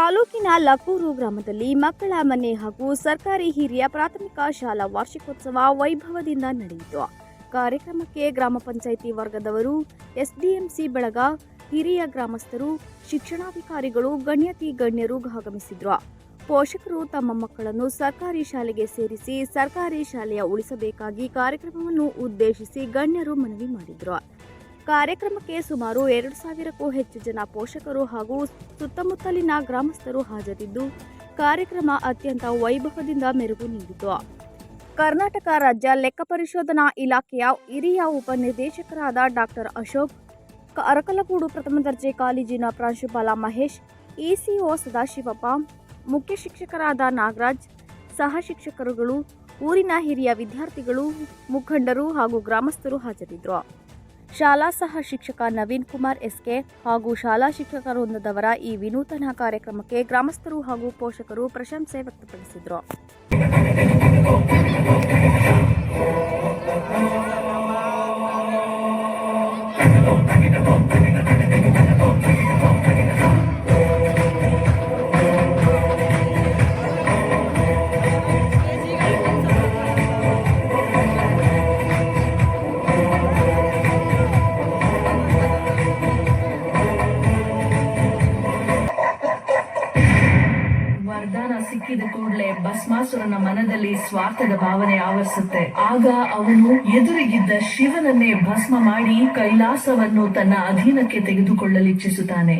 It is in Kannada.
ತಾಲೂಕಿನ ಲಕೂರು ಗ್ರಾಮದಲ್ಲಿ ಮಕ್ಕಳ ಮನೆ ಹಾಗೂ ಸರ್ಕಾರಿ ಹಿರಿಯ ಪ್ರಾಥಮಿಕ ಶಾಲಾ ವಾರ್ಷಿಕೋತ್ಸವ ವೈಭವದಿಂದ ನಡೆಯಿತು. ಕಾರ್ಯಕ್ರಮಕ್ಕೆ ಗ್ರಾಮ ಪಂಚಾಯಿತಿ ವರ್ಗದವರು, ಎಸ್ಡಿಎಂಸಿ ಬಳಗ, ಹಿರಿಯ ಗ್ರಾಮಸ್ಥರು, ಶಿಕ್ಷಣಾಧಿಕಾರಿಗಳು, ಗಣ್ಯತಿ ಗಣ್ಯರು ಆಗಮಿಸಿದ್ರು. ಪೋಷಕರು ತಮ್ಮ ಮಕ್ಕಳನ್ನು ಸರ್ಕಾರಿ ಶಾಲೆಗೆ ಸೇರಿಸಿ ಸರ್ಕಾರಿ ಶಾಲೆಯ ಉಳಿಸಬೇಕಾಗಿ ಕಾರ್ಯಕ್ರಮವನ್ನು ಉದ್ದೇಶಿಸಿ ಗಣ್ಯರು ಮನವಿ ಮಾಡಿದ್ರು. ಕಾರ್ಯಕ್ರಮಕ್ಕೆ ಸುಮಾರು ಎರಡು ಸಾವಿರಕ್ಕೂ ಹೆಚ್ಚು ಜನ ಪೋಷಕರು ಹಾಗೂ ಸುತ್ತಮುತ್ತಲಿನ ಗ್ರಾಮಸ್ಥರು ಹಾಜರಿದ್ದು, ಕಾರ್ಯಕ್ರಮ ಅತ್ಯಂತ ವೈಭವದಿಂದ ಮೆರುಗು ನೀಡಿತು. ಕರ್ನಾಟಕ ರಾಜ್ಯ ಲೆಕ್ಕ ಪರಿಶೋಧನಾ ಇಲಾಖೆಯ ಹಿರಿಯ ಉಪನಿರ್ದೇಶಕರಾದ ಡಾಕ್ಟರ್ ಅಶೋಕ್ ಅರಕಲಗೂಡು ಪ್ರಥಮ ದರ್ಜೆ ಕಾಲೇಜಿನ ಪ್ರಾಂಶುಪಾಲ ಮಹೇಶ್, ಇಸಿಒ ಸದಾಶಿವಪ್ಪ, ಮುಖ್ಯ ಶಿಕ್ಷಕರಾದ ನಾಗರಾಜ್, ಸಹ ಶಿಕ್ಷಕರುಗಳು, ಊರಿನ ಹಿರಿಯ ವಿದ್ಯಾರ್ಥಿಗಳು, ಮುಖಂಡರು ಹಾಗೂ ಗ್ರಾಮಸ್ಥರು ಹಾಜರಿದ್ದರು ಶಾಲಾ ಸಹ ಶಿಕ್ಷಕ ನವೀನ್ ಕುಮಾರ್ ಎಸ್ಕೆ ಹಾಗೂ ಶಾಲಾ ಶಿಕ್ಷಕರೊಂದದವರ ಈ ವಿನೂತನ ಕಾರ್ಯಕ್ರಮಕ್ಕೆ ಗ್ರಾಮಸ್ಥರು ಹಾಗೂ ಪೋಷಕರು ಪ್ರಶಂಸೆ ವ್ಯಕ್ತಪಡಿಸಿದರು. ವರದಾನ ಸಿಕ್ಕಿದ ಕೂಡಲೇ ಭಸ್ಮಾಸುರನ ಮನದಲ್ಲಿ ಸ್ವಾರ್ಥದ ಭಾವನೆ ಆವರಿಸುತ್ತೆ. ಆಗ ಅವನು ಎದುರಿಗಿದ್ದ ಶಿವನನ್ನೇ ಭಸ್ಮ ಮಾಡಿ ಕೈಲಾಸವನ್ನು ತನ್ನ ಅಧೀನಕ್ಕೆ ತೆಗೆದುಕೊಳ್ಳಲು ತೆಗೆದುಕೊಳ್ಳಲಿಚ್ಛಿಸುತ್ತಾನೆ.